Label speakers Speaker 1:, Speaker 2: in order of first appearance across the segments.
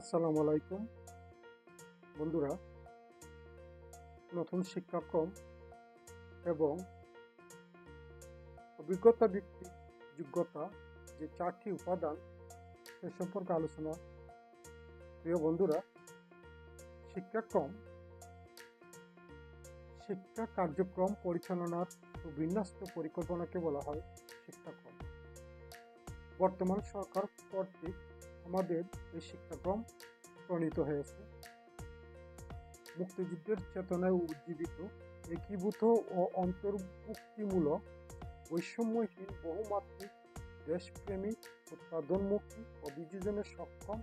Speaker 1: আসসালামু আলাইকুম। বন্ধুরা, নতুন শিক্ষাক্রম এবং অভিজ্ঞতা ভিত্তিক যোগ্যতা যে চারটি উপাদান, সে সম্পর্কে আলোচনা। প্রিয় বন্ধুরা, শিক্ষাক্রম, শিক্ষা কার্যক্রম পরিচালনার সুবিন্যস্ত পরিকল্পনাকে বলা হয় শিক্ষাক্রম। বর্তমান সরকার কর্তৃক আমাদের এই শিক্ষাক্রম প্রণীত হয়েছে। মুক্তিযুদ্ধের চেতনায় উজ্জীবিত, একীভূত ও অন্তর্ভুক্তিমূলক, বৈষম্যহীন বহুমাত্রিক দেশপ্রেমিক, উৎপাদনমুখী, অভিযোজনে সক্ষম,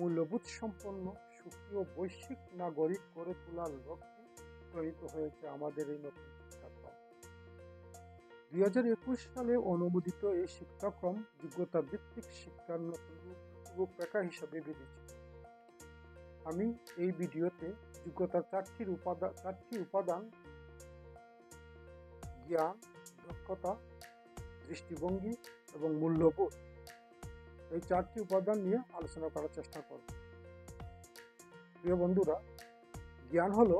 Speaker 1: মূল্যবোধ সম্পন্ন, সুখী ও বৈশ্বিক নাগরিক করে তোলার লক্ষ্যে প্রণীত হয়েছে আমাদের এই নতুন শিক্ষাক্রম। দুই হাজার একুশ সালে অনুমোদিত এই শিক্ষাক্রম যোগ্যতা ভিত্তিক শিক্ষার নতুন রূপ- রূপরেখা হিসাবে বিবেচিত আমি এই ভিডিওতে যোগ্যতার চারটি উপাদান চারটি উপাদান, জ্ঞান, দক্ষতা, দৃষ্টিভঙ্গি এবং মূল্যবোধ এই চারটি উপাদান নিয়ে আলোচনা করার চেষ্টা করব। প্রিয় বন্ধুরা, জ্ঞান হলো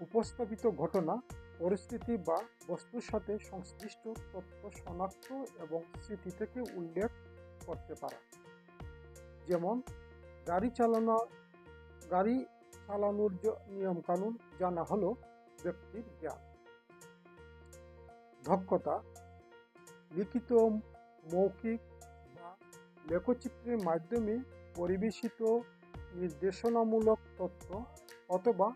Speaker 1: উপস্থাপিত ঘটনা, পরিস্থিতি বা বস্তুর সাথে সংশ্লিষ্ট তথ্য শনাক্ত এবং স্মৃতি থেকে উল্লেখ করতে পারা। যেমন গাড়ি চালানো, গাড়ি চালানোর নিয়মকানুন জানা হলো ব্যক্তির জ্ঞান। দক্ষতা, লিখিত, মৌখিক বা লেখচিত্রের মাধ্যমে পরিবেশিত নির্দেশনামূলক তথ্য অথবা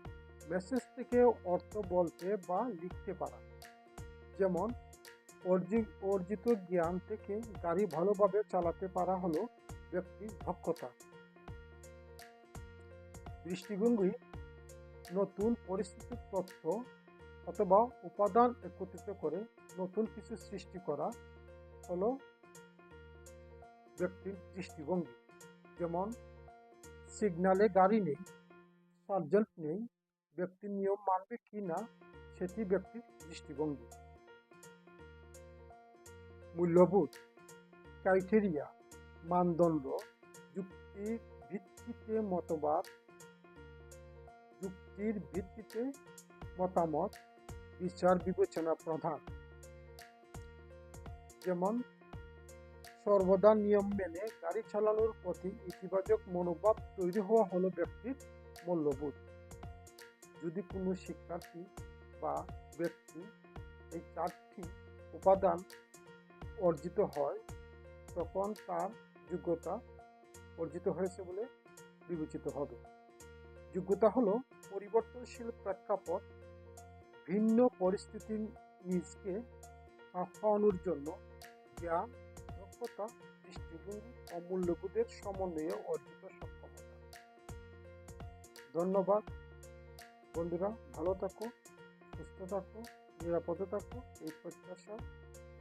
Speaker 1: মেসেজ থেকে অর্থ বলতে বা লিখতে পারা। যেমন, অর্জি- অর্জিত জ্ঞান থেকে গাড়ি ভালোভাবে চালাতে পারা হলো ব্যক্তির দক্ষতা। দৃষ্টিভঙ্গি, নতুন পরিস্থিতির তথ্য অথবা উপাদান একত্রিত করে নতুন কিছু সৃষ্টি করা হল ব্যক্তির দৃষ্টিভঙ্গি। যেমন, সিগনালে গাড়ি নেই, সার্জেন্ট নেই, ব্যক্তির নিয়ম মানবে কি না, সেটি ব্যক্তির দৃষ্টিভঙ্গি। মূল্যবোধ, ক্রাইটেরিয়া মানদণ্ড, যুক্তির ভিত্তিতে মতবাদ, যুক্তির ভিত্তিতে মতামত, বিচার বিবেচনা প্রধান। যেমন, সর্বদা নিয়ম মেনে গাড়ি চালানোর প্রতি ইতিবাচক মনোভাব তৈরি হওয়া হলো ব্যক্তির মূল্যবোধ। যদি কোনো শিক্ষার্থী বা ব্যক্তি এই চারটি উপাদান অর্জিত হয়, তখন তার যোগ্যতা অর্জিত হয়েছে বলে বিবেচিত হবে। যোগ্যতা হলো পরিবর্তনশীল প্রেক্ষাপট ভিন্ন পরিস্থিতি নিজকে খাপ জন্য জ্ঞান, দক্ষতা, দৃষ্টিভঙ্গি ও মূল্যবোধের সমন্বয়ে অর্জিত সক্ষমতা। ধন্যবাদ। বন্ধুরা, ভালো থাকো, সুস্থ থাকো, নিরাপদে থাকো। এই প্রত্যাশা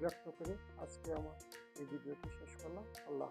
Speaker 1: ব্যক্ত করে আজকে আমার Ne diyor şaşkınlar? Allah'a